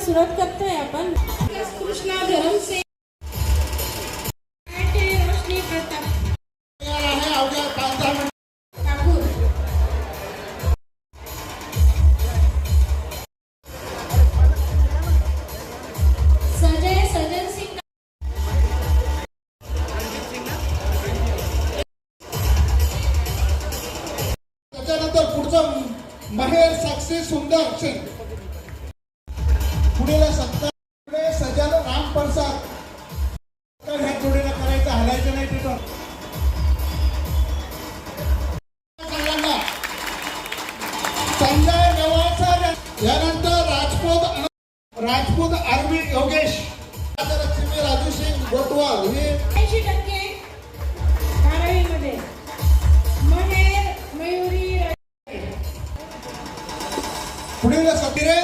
सुरुवात करतोय आपण. कृष्णा रोशनी प्रताप. सिंग. त्याच्यानंतर पुढचं महेर साक्षी सुंदर सिंग. पुढेला सत्ता पुढे सजल राम प्रसाद. तर ह्या जोडीला करायचं हलायचं नाही तिथं. सगळ्यांना संजय नवासर यानंतर राजपूत राजपूत आर्मी योगेश. लक्ष्मी राजू सिंग गोटवाल. हे ऐंशी टक्के बारावीमध्ये महेर मयुरी पुढील सत्रे.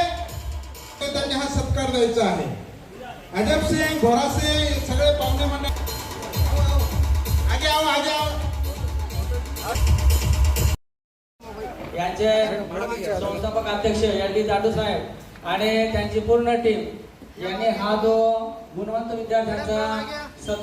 त्यांनी हा सत्कार द्यायचा आहे. अजब सिंग भोरा सिंग सगळे पाहुणे मंडळ. आगे आओ आगे आओ. यांचे संस्थापक अध्यक्ष एल डी जाडू साहेब आणि त्यांची पूर्ण टीम यांनी हा जो गुणवंत विद्यार्थ्यांचा